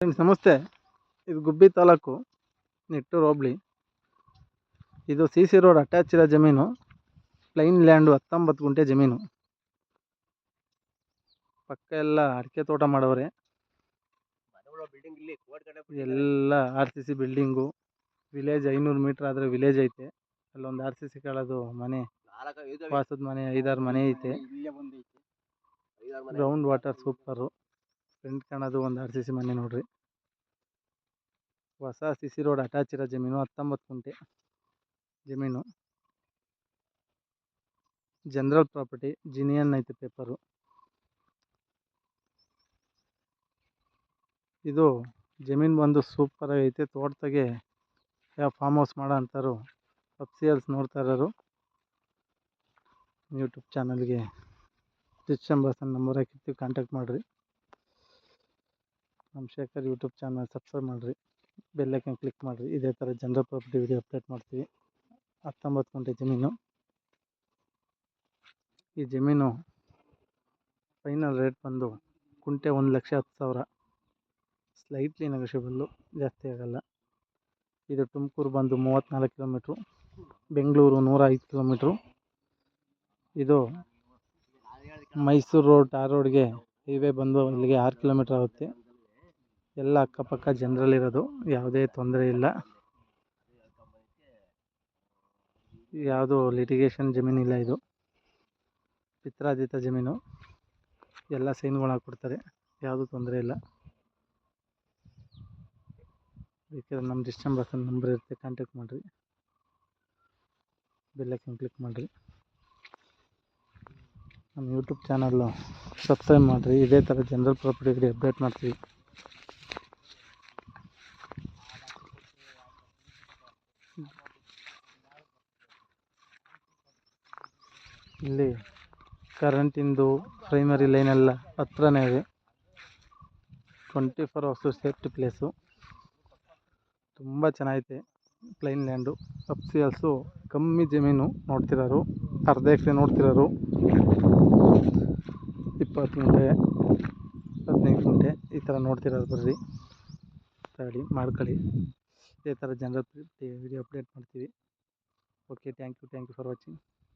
Friends ನಮಸ್ತೆ ಇದು ಗುಬ್ಬಿ ತಾಲೂಕು ನಿಟ್ಟೂರು ಹೋಬ್ಳಿ. ಇದು ಸಿ ಸಿ ರೋಡ್ ಅಟ್ಯಾಚ್ ಇರೋ ಜಮೀನು ಪ್ಲೈನ್ ಲ್ಯಾಂಡು ಹತ್ತೊಂಬತ್ತು ಗುಂಟೆ ಜಮೀನು. ಪಕ್ಕ ಎಲ್ಲ ಅಡಿಕೆ ತೋಟ ಮಾಡವ್ರೆ. ಎಲ್ಲ R C C building village ಐನೂರು ಮೀಟ್ರ್ ಆದರೆ ವಿಲೇಜ್ ಐತೆ. ಅಲ್ಲೊಂದು ಆರ್ ಸಿ ಸಿ ಕೇಳೋದು ಮನೆ ವಾಸದ ಮನೆ ಐದಾರು ಮನೆ ಐತೆ. ಗ್ರೌಂಡ್ ವಾಟರ್ ಸೂಪರು ಫ್ರಂಟ್ ಕಾಣೋದು ಒಂದು ಆರ್ ಸಿ ಸಿ ಮನೆ ನೋಡ್ರಿ. ಹೊಸ ಸಿ ಸಿ ರೋಡ್ ಅಟ್ಯಾಚ್ ಇರೋ ಜಮೀನು, ಹತ್ತೊಂಬತ್ತು ಗುಂಟೆ ಜಮೀನು. ಜನರಲ್ ಪ್ರಾಪರ್ಟಿ ಜಿನಿಯನ್ ಐತೆ ಪೇಪರು ಇದು ಜಮೀನು ಬಂದು ಸೂಪರ್ ಐತೆ ತೋಟದಾಗೆ ಯಾವ ಫಾರ್ಮ್ ಹೌಸ್ ಮಾಡೋ ಅಂತಾರೋ ಅಪ್ಸಿಯಲ್ಸ್ ನೋಡ್ತಾ ಇರೋರು. ಯೂಟ್ಯೂಬ್ ಚಾನಲ್ಗೆ ಡಿಸ್ಕ್ರಿಪ್ಷನ್ ನಂಬರ್ ಹಾಕಿರ್ತೀವಿ ಕಾಂಟ್ಯಾಕ್ಟ್ ಮಾಡಿರಿ. ನಮ್ಮ ಶೇಖರ್ ಯೂಟ್ಯೂಬ್ ಚಾನಲ್ ಸಬ್ಸ್ಕ್ರೈಬ್ ಮಾಡಿರಿ ಬೆಲ್ಲೈಕನ್ ಕ್ಲಿಕ್ ಮಾಡಿರಿ, ಇದೇ ಥರ ಜನರಲ್ ಪ್ರಾಪರ್ಟಿ ವಿಡಿಯೋ ಅಪ್ಡೇಟ್ ಮಾಡ್ತೀವಿ. ಹತ್ತೊಂಬತ್ತು ಗಂಟೆ ಜಮೀನು. ಈ ಜಮೀನು ಫೈನಲ್ ರೇಟ್ ಬಂದು ಕುಂಟೆ ಒಂದು ಲಕ್ಷ ಹತ್ತು ಸಾವಿರ. ಸ್ಲೈಟ್ಲಿ ನೆಗೋಷಿಯಬಲ್ಲು ಜಾಸ್ತಿ ಆಗೋಲ್ಲ. ಇದು ತುಮಕೂರು ಬಂದು ಮೂವತ್ತ್ನಾಲ್ಕು ಕಿಲೋಮೀಟ್ರು ಬೆಂಗಳೂರು ನೂರ ಐದು ಕಿಲೋಮೀಟ್ರು ಇದು ಮೈಸೂರು ರೋಡ್ ಟಾರ್ ರೋಡ್ಗೆ ಹೈವೇ ಬಂದು ಇಲ್ಲಿಗೆ ಆರು ಕಿಲೋಮೀಟ್ರ್ ಆಗುತ್ತೆ. ಎಲ್ಲ ಅಕ್ಕಪಕ್ಕ ಜನರಲ್ಲಿರೋದು, ಯಾವುದೇ ತೊಂದರೆ ಇಲ್ಲ. ಯಾವುದು ಲಿಟಿಗೇಷನ್ ಜಮೀನಿಲ್ಲ ಇದು. ಪಿತ್ರಾರ್ಜಿತ ಜಮೀನು. ಎಲ್ಲ ಸೈನ್ಗಳು ಹಾಕ್ಕೊಡ್ತಾರೆ, ಯಾವುದೂ ತೊಂದರೆ ಇಲ್ಲ. ಬೇಕಾದ್ರೆ ನಮ್ಮ ಡಿಸ್ಟಂಬರ್ಸನ್ ನಂಬರ್ ಇರುತ್ತೆ ಕಾಂಟ್ಯಾಕ್ಟ್ ಮಾಡಿರಿ. ಬೆಲ್ಲೈಕನ್ ಕ್ಲಿಕ್ ಮಾಡಿರಿ. ನಮ್ಮ ಯೂಟ್ಯೂಬ್ ಚಾನಲ್ಲು ಸಬ್ಸ್ಕ್ರೈಬ್ ಮಾಡಿರಿ. ಇದೇ ಥರ ಜನರಲ್ ಪ್ರಾಪರ್ಟಿಗೆ ಅಪ್ಡೇಟ್ ಮಾಡ್ತೀವಿ. ಇಲ್ಲಿ ಕರೆಂಟಿಂದು ಪ್ರೈಮರಿ ಲೈನೆಲ್ಲ ಹತ್ರನೇ ಇದೆ. Twenty four hours safety place ತುಂಬ ಚೆನ್ನಾಗೈತೆ ಪ್ಲೈನ್ ಲ್ಯಾಂಡು ಅಪ್ಸಿಯಲ್ಸು ಕಮ್ಮಿ ಜಮೀನು ನೋಡ್ತಿರೋರು, ಅರ್ಧ ಎಕರೆ ನೋಡ್ತಿರೋರು. ಇಪ್ಪತ್ತು ಗುಂಟೆ, ಹದಿನೈದು ಗುಂಟೆ ಈ ಥರ ನೋಡ್ತಿರೋರು ಬರ್ರಿ. ಗಾಡಿ ಮಾಡ್ಕೊಳ್ಳಿ. ಇದೇ ಥರ ಜನರ ವಿಡಿಯೋ ಅಪ್ಡೇಟ್ ಮಾಡ್ತೀವಿ. Okay thank you thank you for watching